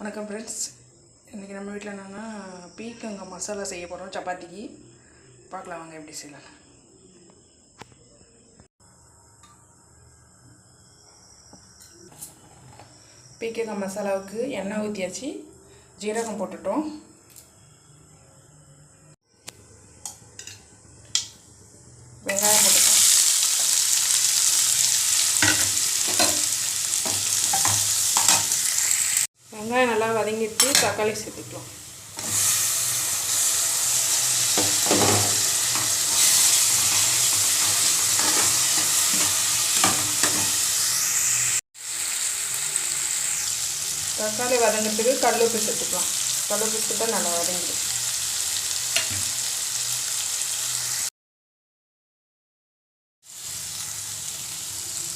வணக்கம் ஃப்ரெண்ட்ஸ் இன்றைக்கி நம்ம வீட்டில் என்னென்னா பீக்கங்க மசாலா செய்ய போகிறோம் சப்பாத்திக்கு. பார்க்கலாம் வாங்க எப்படி செய்யலாம். பீக்கங்க மசாலாவுக்கு எண்ணெய் ஊற்றியாச்சு ஜீரகம் போட்டுட்டோம். வெங்காயம் போட்டு வெங்காயம் நல்லா வதங்கிட்டு தக்காளி சேர்த்துக்கலாம். தக்காளி வதங்கிறதுக்கு கடலுப்பு சேர்த்துக்கலாம். கடலுப்பு சேர்த்தா நல்லா வதங்கிடும்.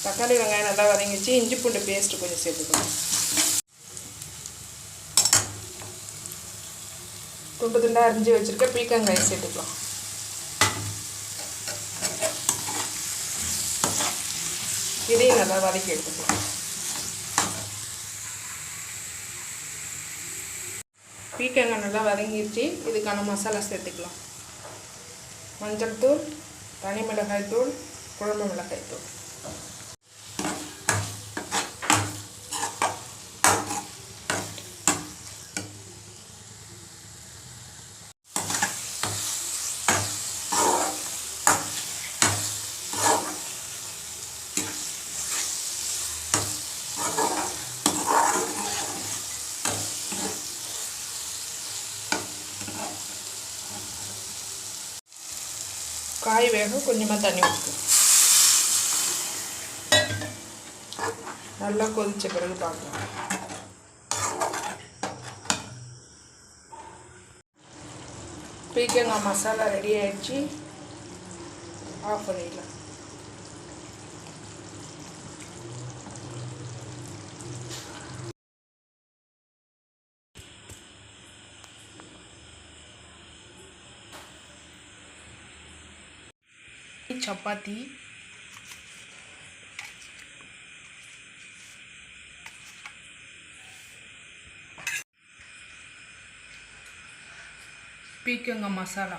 தக்காளி வெங்காயம் நல்லா வதங்கிச்சு இஞ்சி பூண்டு பேஸ்ட்டு கொஞ்சம் சேர்த்துக்கலாம். துண்டு துண்டாக அரிஞ்சு வச்சுருக்க பீக்கங்காயை சேர்த்துக்கலாம். இதையும் நல்லா வதக்கி எடுத்துக்கலாம். பீக்கங்காய் நல்லா வதங்கிடுச்சு இதுக்கான மசாலா சேர்த்துக்கலாம். மஞ்சள் தூள் தனி மிளகாய் தூள் குழம்பு மிளகாய் தூள். காய் வேக கொஞ்சமாக தண்ணி ஊற்றும் நல்லா கொதித்த பிறகு பார்க்கலாம். பீக்கங்காய் மசாலா ரெடி ஆயிடுச்சு. ஆஃப் பண்ணிடலாம். சப்பாத்தி. பீக்கங்க மசாலா.